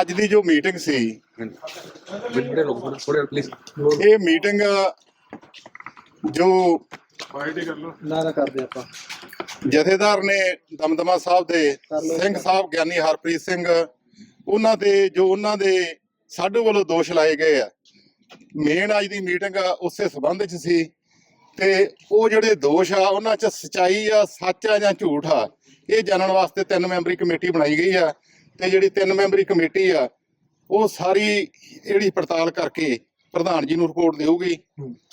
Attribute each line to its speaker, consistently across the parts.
Speaker 1: ਅੱਜ ਦੀ ਜੋ ਮੀਟਿੰਗ ਸੀ
Speaker 2: ਥੋੜੇ ਰੁਕੋ ਥੋੜੇ ਪਲੀਜ਼
Speaker 1: ਇਹ ਮੀਟਿੰਗ ਜੋ
Speaker 3: ਨਾ ਨਾ ਕਰਦੇ ਆਪਾਂ।
Speaker 1: ਜਥੇਦਾਰ ਨੇ ਦਮਦਮਾ ਸਾਹਿਬ ਦੇ ਸਿੰਘ ਸਾਹਿਬ ਗਿਆਨੀ ਹਰਪ੍ਰੀਤ ਸਿੰਘ ਉਹਨਾਂ ਤੇ ਜੋ ਉਹਨਾਂ ਦੇ ਸਾਡੇ ਵੱਲੋਂ ਦੋਸ਼ ਲਾਏ ਗਏ ਆ। ਮੇਨ ਅੱਜ ਦੀ ਮੀਟਿੰਗ ਉਸੇ ਸਬੰਧ ਚ ਸੀ। ਤੇ ਉਹ ਜਿਹੜੇ ਦੋਸ਼ ਆ ਉਹਨਾਂ ਚ ਸਚਾਈ ਆ ਸੱਚ ਆ ਜਾਂ ਝੂਠ ਆ ਇਹ ਜਾਣਨ ਵਾਸਤੇ ਤਿੰਨ ਮੈਂਬਰੀ ਕਮੇਟੀ ਬਣਾਈ ਗਈ ਆ। ਤੇ ਜਿਹੜੀ ਤਿੰਨ ਮੈਂਬਰੀ ਕਮੇਟੀ ਆ ਉਹ ਸਾਰੀ ਜਿਹੜੀ ਪੜਤਾਲ ਕਰਕੇ ਪ੍ਰਧਾਨ ਜੀ ਨੂੰ ਰਿਪੋਰਟ ਦੇਊਗੀ।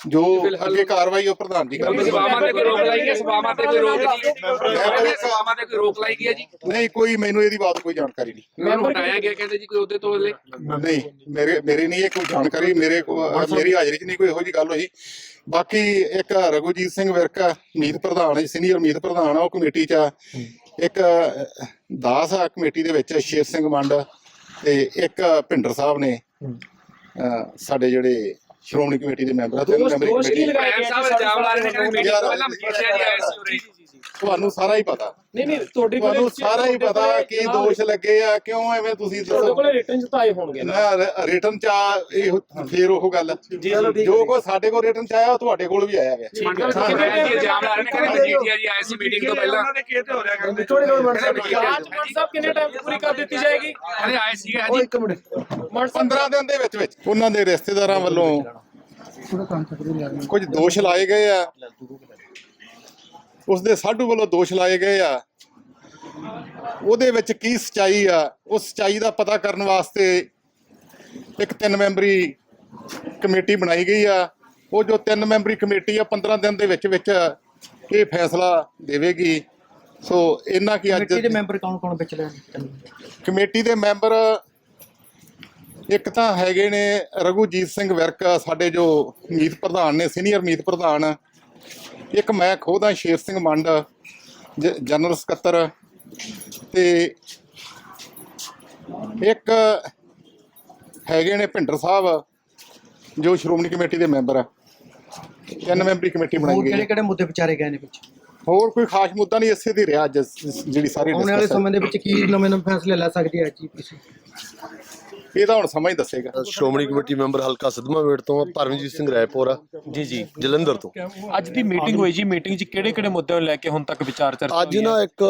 Speaker 1: ਜੋ ਅੱਗੇ ਕਾਰਵਾਈ ਉਹ ਪ੍ਰਧਾਨ ਜੀ ਕਰਨਗੇ।
Speaker 2: ਸਭਾਵਾਂ ਤੇ ਕੋਈ ਰੋਕ ਲਾਈ ਗਈ ਹੈ ਸਭਾਵਾਂ ਤੇ ਕੋਈ ਰੋਕ ਨਹੀਂ ਹੈ ਸਭਾਵਾਂ ਤੇ ਕੋਈ ਰੋਕ ਲਾਈ ਗਈ ਹੈ ਜੀ?
Speaker 1: ਨਹੀਂ ਕੋਈ ਮੈਨੂੰ ਇਹਦੀ ਬਾਤ ਕੋਈ ਜਾਣਕਾਰੀ ਨਹੀਂ।
Speaker 2: ਉਹਨਾਂ ਨੂੰ ਹਟਾਇਆ ਗਿਆ ਕਹਿੰਦੇ ਜੀ ਕੋਈ ਉਹਦੇ ਤੋਂ ਲੈ
Speaker 1: ਨਹੀਂ ਮੇਰੇ ਮੇਰੇ ਨਹੀਂ ਇਹ ਕੋਈ ਜਾਣਕਾਰੀ ਮੇਰੇ ਮੇਰੀ ਹਾਜ਼ਰੀ 'ਚ ਨਹੀਂ ਕੋਈ ਇਹੋ ਜੀ ਗੱਲ ਹੋਈ। ਬਾਕੀ ਇੱਕ ਰਘੁਜੀਤ ਸਿੰਘ ਵਿਰਕ ਮੀਤ ਪ੍ਰਧਾਨ ਹੈ ਸੀਨੀਅਰ ਮੀਤ ਪ੍ਰਧਾਨ ਆ ਉਹ ਕਮੇਟੀ 'ਚ ਆ। ਇੱਕ ਦਾਸ ਆ ਕਮੇਟੀ ਦੇ ਵਿੱਚ ਸ਼ੇਰ ਸਿੰਘ ਮੰਡ ਤੇ ਇੱਕ ਭਿੰਡਰ ਸਾਹਿਬ ਨੇ ਸਾਡੇ ਜਿਹੜੇ ਸ਼੍ਰੋਮਣੀ ਕਮੇਟੀ ਦੇ ਮੈਂਬਰ ਆ ਤਿੰਨ
Speaker 3: ਦੋਸ਼-
Speaker 1: ਕਮੇਟੀ
Speaker 3: ਲਗਾਏ
Speaker 2: ਸਾਹਿਬ ਇਲਜ਼ਾਮ ਲਾ ਰਹੇ ਨੇ ਤੋਂ ਪਹਿਲਾਂ ਮਜੀਠੀਆ ਜੀ ਆਏ ਸੀ। ਉਰੇ
Speaker 1: ਤੁਹਾਨੂੰ ਸਾਰਾ ਹੀ ਪਤਾ।
Speaker 3: ਨਹੀਂ ਨਹੀਂ ਤੁਹਾਡੇ ਕੋਲ
Speaker 1: ਤੁਹਾਨੂੰ ਸਾਰਾ ਹੀ ਪਤਾ ਕੀ ਦੋਸ਼ ਲੱਗੇ ਆ ਕਿਉਂ ਐਵੇਂ ਤੁਸੀਂ
Speaker 3: ਤੁਹਾਡੇ
Speaker 1: ਦੱਸੋ?
Speaker 3: ਕੋਲ ਰਿਟਰਨ ਚ ਤਾਂ ਆਏ ਹੋਣਗੇ ਨਾ।
Speaker 1: ਨਾ ਰਿਟਰਨ ਚ ਆ, ਇਹ ਫੇਰ ਉਹ ਗੱਲ।
Speaker 3: ਜੀ
Speaker 1: ਜੋ ਕੋ ਸਾਡੇ ਕੋਲ ਰਿਟਰਨ ਚ ਆਇਆ ਉਹ ਤੁਹਾਡੇ ਕੋਲ ਵੀ ਆਇਆ ਹੈ।
Speaker 2: ਜੀ ਇਲਜ਼ਾਮ ਲਾ ਰਹੇ ਨੇ ਕਹਿੰਦੇ ਮਜੀਠੀਆ ਜੀ ਆਏ ਸੀ ਮੀਟਿੰਗ ਤੋਂ ਪਹਿਲਾਂ।
Speaker 3: ਥੋੜੇ ਕੋਲ ਮਨ ਸਾਹਿਬ ਜਾਂਚ ਮਨ ਸਾਹਿਬ ਕਿੰਨੇ ਟਾਈਮ ਪੂਰੀ ਕਰ ਦਿੱਤੀ ਜਾਏਗੀ?
Speaker 2: ਕਹਿੰਦੇ ਆਏ ਸੀ ਜੀ
Speaker 3: ਇੱਕ ਮਿੰਟ। ਮਨ ਸਾਹਿਬ
Speaker 1: 15 ਦਿਨ ਦੇ ਵਿੱਚ ਵਿੱਚ। ਉਹਨਾਂ ਦੇ ਰਿਸ਼ਤੇਦਾਰਾਂ ਵੱਲੋਂ ਕੁਝ ਦੋਸ਼ ਲਾਏ ਗਏ ਆ। ਉਸ ਦੇ ਸਾਡੂ ਵੱਲੋਂ ਦੋਸ਼ ਲਾਏ ਗਏ ਆ। ਉਹਦੇ ਵਿੱਚ ਕੀ ਸਚਾਈ ਆ ਉਸ ਸਚਾਈ ਦਾ ਪਤਾ ਕਰਨ ਵਾਸਤੇ ਇੱਕ ਤਿੰਨ ਮੈਂਬਰੀ ਕਮੇਟੀ ਬਣਾਈ ਗਈ ਆ। ਉਹ ਜੋ ਤਿੰਨ ਮੈਂਬਰੀ ਕਮੇਟੀ ਆ 15 ਦਿਨ ਦੇ ਵਿੱਚ ਵਿੱਚ ਇਹ ਫੈਸਲਾ ਦੇਵੇਗੀ। ਸੋ ਇਹਨਾਂ ਕੀ ਅੱਜ
Speaker 4: ਕਮੇਟੀ ਦੇ ਮੈਂਬਰ ਕੌਣ ਕੌਣ ਵਿੱਚ ਲੈਣ
Speaker 1: ਕਮੇਟੀ ਦੇ ਮੈਂਬਰ ਇੱਕ ਤਾਂ ਹੈਗੇ ਨੇ ਰਘੂਜੀਤ ਸਿੰਘ ਵਿਰਕ ਸਾਡੇ ਜੋ ਮੀਤ ਪ੍ਰਧਾਨ ਨੇ ਸੀਨੀਅਰ ਮੀਤ ਪ੍ਰਧਾਨ ਇੱਕ ਮੈਂ ਖੁਦ ਹਾਂ ਸ਼ੇਰ ਸਿੰਘ ਮੰਡ ਜ- ਜਨਰਲ ਸਕੱਤਰ ਤੇ ਇੱਕ ਹੈਗੇ ਨੇ ਭਿੰਡਰ ਸਾਹਿਬ ਜੋ ਸ਼੍ਰੋਮਣੀ ਕਮੇਟੀ ਦੇ ਮੈਂਬਰ ਆ ਤਿੰਨ ਮੈਂਬਰੀ ਕਮੇਟੀ ਬਣਾਈ ਗਈ
Speaker 4: ਕਿਹੜੇ
Speaker 1: ਹੈ।
Speaker 4: ਕਿਹੜੇ ਮੁੱਦੇ ਵਿਚਾਰੇ ਗਏ ਨੇ ਵਿੱਚ
Speaker 1: ਹੋਰ ਕੋਈ ਖਾਸ ਮੁੱਦਾ ਨਹੀਂ ਇਸੇ ਦੀ ਰਿਹਾ ਜਿਹੜੀ ਸਾਰੀ
Speaker 4: ਆਉਣ ਵਾਲੇ। ਸਮੇਂ ਦੇ ਵਿੱਚ ਕੀ ਨਵੇਂ ਨਵੇਂ ਫੈਸਲੇ ਲੈ ਸਕਦੀ ਹੈ ਜੀਪੀਸੀ
Speaker 1: ਇਹ ਤਾਂ ਹੁਣ ਸਮਾਂ ਹੀ ਦੱਸੇਗਾ।
Speaker 5: ਸ਼੍ਰੋਮਣੀ ਕਮੇਟੀ ਮੈਂਬਰ ਹਲਕਾ ਸਦਮਾ ਵੇੜ ਤੋਂ ਪਰਮਜੀਤ ਸਿੰਘ ਰਾਏਪੁਰਾ
Speaker 6: ਜੀ ਜੀ।
Speaker 5: ਜਲੰਧਰ ਤੋਂ।
Speaker 6: ਅੱਜ ਦੀ ਮੀਟਿੰਗ ਹੋਈ ਜੀ ਮੀਟਿੰਗ 'ਚ ਕਿਹੜੇ ਕਿਹੜੇ ਮੁੱਦਿਆਂ ਨੂੰ ਲੈ ਕੇ ਹੁਣ ਤੱਕ ਵਿਚਾਰ ਚਰਚਾ
Speaker 5: ਅੱਜ? ਨਾ ਇੱਕ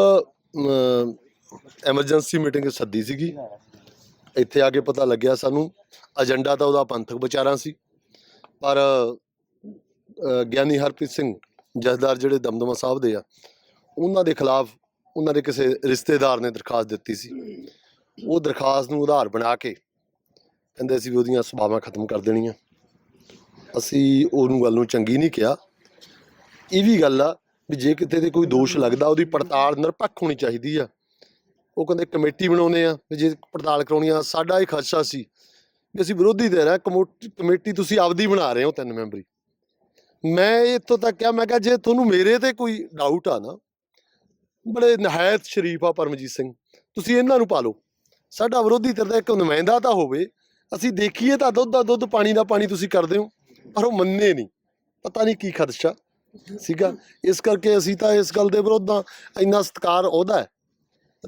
Speaker 5: ਐਮਰਜੈਂਸੀ ਮੀਟਿੰਗ ਸੱਦੀ ਸੀਗੀ। ਇੱਥੇ ਆ ਕੇ ਪਤਾ ਲੱਗਿਆ ਸਾਨੂੰ ਏਜੰਡਾ ਤਾਂ ਉਹਦਾ ਪੰਥਕ ਵਿਚਾਰਾਂ ਸੀ। ਪਰ ਗਿਆਨੀ ਹਰਪ੍ਰੀਤ ਸਿੰਘ ਜਥੇਦਾਰ ਜਿਹੜੇ ਦਮਦਮਾ ਸਾਹਿਬ ਦੇ ਆ ਉਹਨਾਂ ਦੇ ਖਿਲਾਫ ਉਹਨਾਂ ਦੇ ਕਿਸੇ ਰਿਸ਼ਤੇਦਾਰ ਨੇ ਦਰਖਾਸਤ ਦਿੱਤੀ ਸੀ। ਉਹ ਦਰਖਾਸਤ ਨੂੰ ਆਧਾਰ ਬਣਾ ਕੇ ਕਹਿੰਦੇ ਅਸੀਂ ਵੀ ਉਹਦੀਆਂ ਸਭਾਵਾਂ ਖਤਮ ਕਰ ਦੇਣੀਆਂ। ਅਸੀਂ ਉਹਨੂੰ ਗੱਲ ਨੂੰ ਚੰਗੀ ਨਹੀਂ ਕਿਹਾ। ਇਹ ਵੀ ਗੱਲ ਆ ਵੀ ਜੇ ਕਿਤੇ ਤੇ ਕੋਈ ਦੋਸ਼ ਲੱਗਦਾ, ਉਹਦੀ ਪੜਤਾਲ ਨਿਰਪੱਖ ਹੋਣੀ ਚਾਹੀਦੀ ਆ। ਉਹ ਕਹਿੰਦੇ ਕਮੇਟੀ ਬਣਾਉਨੇ ਆ ਵੀ ਜੇ ਪੜਤਾਲ ਕਰਾਉਣੀ ਆ, ਸਾਡਾ ਇਹ ਖਦਸ਼ਾ ਸੀ ਵੀ ਅਸੀਂ ਵਿਰੋਧੀ ਦੇ ਰਹੇ ਕਮੇਟੀ ਤੁਸੀਂ ਆਪਦੀ ਬਣਾ ਰਹੇ ਹੋ ਤਿੰਨ ਮੈਂਬਰੀ। ਮੈਂ ਇੱਥੋਂ ਤੱਕ ਕਿਹਾ, ਮੈਂ ਕਿਹਾ ਜੇ ਤੁਹਾਨੂੰ ਮੇਰੇ ਤੇ ਕੋਈ ਡਾਊਟ ਆ ਨਾ, ਬੜੇ ਨਹਾਇਤ ਸ਼ਰੀਫ ਆ ਪਰਮਜੀਤ ਸਿੰਘ, ਤੁਸੀਂ ਇਹਨਾਂ ਨੂੰ ਪਾ ਲਓ। ਸਾਡਾ ਵਿਰੋਧੀ ਧਿਰ ਦਾ ਇੱਕ ਨੁਮਾਇੰਦਾ ਤਾਂ ਹੋਵੇ ਅਸੀਂ ਦੇਖੀਏ ਤਾਂ ਦੁੱਧ ਦਾ ਦੁੱਧ, ਪਾਣੀ ਦਾ ਪਾਣੀ ਤੁਸੀਂ ਕਰਦੇ ਹੋ, ਪਰ ਉਹ ਮੰਨੇ ਨਹੀਂ। ਪਤਾ ਨਹੀਂ ਕੀ ਖਦਸ਼ਾ ਸੀਗਾ। ਇਸ ਕਰਕੇ ਅਸੀਂ ਤਾਂ ਇਸ ਗੱਲ ਦੇ ਵਿਰੁੱਧ ਹਾਂ। ਇੰਨਾ ਸਤਕਾਰ ਉਹਦਾ ਹੈ।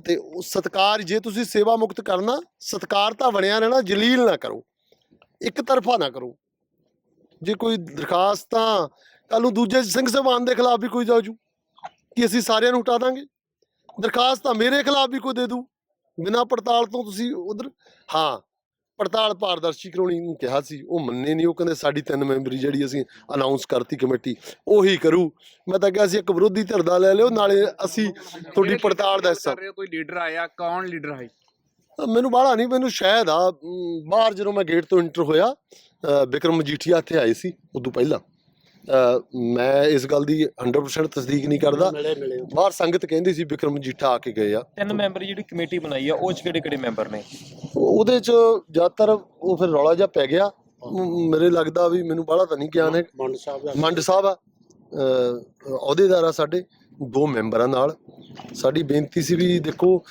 Speaker 5: ਤੇ ਉਹ ਸਤਕਾਰ ਜੇ ਤੁਸੀਂ ਸੇਵਾ ਮੁਕਤ ਕਰਨਾ, ਸਤਕਾਰ ਤਾਂ ਬਣਿਆ ਰਹਿਣਾ, ਜਲੀਲ ਨਾ ਕਰੋ। ਇੱਕ ਤਰਫਾ ਨਾ ਕਰੋ। ਜੇ ਕੋਈ ਦਰਖਾਸਤ ਤਾਂ ਕੱਲ ਨੂੰ ਦੂਜੇ ਸਿੰਘ ਸਾਹਿਬਾਨ ਦੇ ਖਿਲਾਫ ਵੀ ਕੋਈ ਜਾਜੂ ਕਿ ਅਸੀਂ ਸਾਰਿਆਂ ਨੂੰ ਹਟਾ ਦਾਂਗੇ? ਦਰਖਾਸਤ ਤਾਂ ਮੇਰੇ ਖਿਲਾਫ ਵੀ ਕੋਈ ਦੇ ਦੂ। ਬਿਨਾਂ ਪੜਤਾਲ ਤੋਂ ਤੁਸੀਂ ਉਧਰ, ਹਾਂ ਪੜਤਾਲ ਪਾਰਦਰਸ਼ੀ ਕਰਾਉਣੀ ਨੂੰ ਕਿਹਾ ਸੀ ਉਹ ਮੰਨੇ ਨਹੀਂ ਉਹ ਕਹਿੰਦੇ ਸਾਡੀ ਤਿੰਨ ਮੈਂਬਰੀ ਜਿਹੜੀ ਅਸੀਂ ਅਨਾਉਂਸ ਕਰਤੀ ਕਮੇਟੀ ਉਹੀ ਕਰੂ। ਮੈਂ ਤਾਂ ਕਿਹਾ ਸੀ ਇੱਕ ਵਿਰੋਧੀ ਧਿਰ ਦਾ ਲੈ ਲਿਓ ਨਾਲੇ ਅਸੀਂ ਤੁਹਾਡੀ ਪੜਤਾਲ ਦਾ ਹਿੱਸਾ।
Speaker 2: ਕਰ ਰਹੇ ਹੋ, ਕੋਈ ਲੀਡਰ ਆਇਆ ਕੌਣ ਲੀਡਰ ਹੈ
Speaker 5: ਅ, ਮੈਨੂੰ ਬਾਹਲਾ ਨਹੀਂ ਮੈਨੂੰ ਸ਼ਾਇਦ ਆ ਅਮ, ਬਾਹਰ ਜਦੋਂ ਮੈਂ ਗੇਟ ਤੋਂ ਇੰਟਰ ਹੋਇਆ ਅ, ਬਿਕਰਮ ਮਜੀਠੀਆ ਇੱਥੇ ਆਏ ਸੀ ਉਦੋਂ ਪਹਿਲਾਂ। ਅ, ਮੈਂ ਇਸ ਗੱਲ ਦੀ 100% ਤਸਦੀਕ ਨਹੀਂ ਕਰਦਾ। ਬਾਹਰ ਸੰਗਤ ਕਹਿੰਦੀ ਸੀ ਬਿਕਰਮ ਮਜੀਠਾ ਆ ਕੇ ਗਏ ਆ।
Speaker 6: ਤਿੰਨ ਮੈਂਬਰ ਜਿਹੜੀ ਕਮੇਟੀ ਬਣਾਈ ਆ ਉਹ 'ਚ ਕਿਹੜੇ ਕਿਹੜੇ ਮੈਂਬਰ ਨੇ?
Speaker 5: ਉਹਦੇ ਚ ਜ਼ਿਆਦਾਤਰ ਉਹ ਫਿਰ ਰੌਲਾ ਜਿਹਾ ਪੈ ਗਿਆ। ਮ- ਮੇਰੇ ਲੱਗਦਾ ਵੀ ਮੈਨੂੰ ਬਾਹਲਾ ਤਾਂ ਨਹੀਂ ਗਿਆਨ ਹੈ।
Speaker 3: ਮੰਡ ਸਾਹਿਬ
Speaker 5: ਮੰਡ ਸਾਹਿਬ ਆ। ਅਹ ਅਹੁਦੇਦਾਰ ਆ ਸਾਡੇ ਦੋ ਮੈਂਬਰਾਂ ਨਾਲ। ਸਾਡੀ ਬੇਨਤੀ ਸੀ ਵੀ ਦੇਖੋ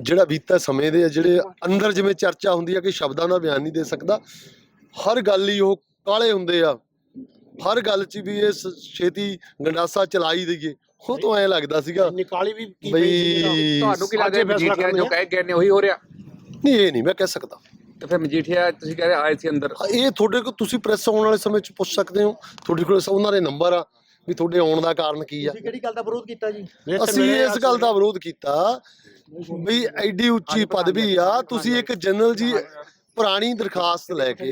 Speaker 5: ਜਿਹੜਾ ਬੀਤਾ ਸਮੇਂ ਦੇ ਆ ਜਿਹੜੇ ਅੰਦਰ ਜਿਵੇਂ ਚਰਚਾ ਹੁੰਦੀ ਆ ਕਿ ਸ਼ਬਦਾਂ ਦਾ ਬਿਆਨ ਨਹੀਂ ਦੇ ਸਕਦਾ ਹਰ ਗੱਲ ਹੀ ਉਹ ਕਾਲੇ ਹੁੰਦੇ ਆ। ਹਰ ਗੱਲ 'ਚ ਵੀ ਇਹ ਸ- ਛੇਤੀ ਗੰਡਾਸਾ ਚਲਾਈ ਦਈਏ। ਉਹ ਤੋਂ ਐ ਲੱਗਦਾ ਸੀਗਾ
Speaker 3: ਨਿਕਾਲੀ ਵੀ ਕੀ
Speaker 5: ਬਈ
Speaker 2: ਤੁਹਾਨੂੰ ਕੀ ਲੱਗਦਾ ਮਜੀਠੀਆ ਜੋ ਕਹਿ ਗਏ ਨੇ ਉਹੀ ਹੋ ਰਿਹਾ।
Speaker 5: ਨਹੀਂ ਇਹ ਨਹੀਂ ਮੈਂ ਕਹਿ ਸਕਦਾ।
Speaker 2: ਤੇ ਫਿਰ ਮਜੀਠੀਆ ਤੁਸੀਂ ਕਹਿ ਰਹੇ ਆਏ ਸੀ ਅੰਦਰ।
Speaker 5: ਇਹ ਤੁਹਾਡੇ ਕੋਲ ਤੁਸੀਂ ਪ੍ਰੈਸ ਆਉਣ ਵਾਲੇ ਸਮੇਂ 'ਚ ਪੁੱਛ ਸਕਦੇ ਹੋ। ਤੁਹਾਡੇ ਕੋਲ ਉਹਨਾਂ ਦੇ ਨੰਬਰ ਆ ਵੀ ਤੁਹਾਡੇ ਆਉਣ ਦਾ ਕਾਰਨ ਕੀ ਆ।
Speaker 4: ਕਿਹੜੀ ਗੱਲ ਦਾ ਵਿਰੋਧ ਕੀਤਾ ਜੀ?
Speaker 5: ਅਸੀਂ ਇਸ ਗੱਲ ਦਾ ਵਿਰੋਧ ਕੀਤਾ ਵੀ ਐਡੀ ਉੱਚੀ ਪਦਵੀ ਆ। ਤੁਸੀਂ ਇੱਕ ਜਨਰਲ ਜੀ ਪੁਰਾਣੀ ਦਰਖਾਸਤ ਲੈ ਕੇ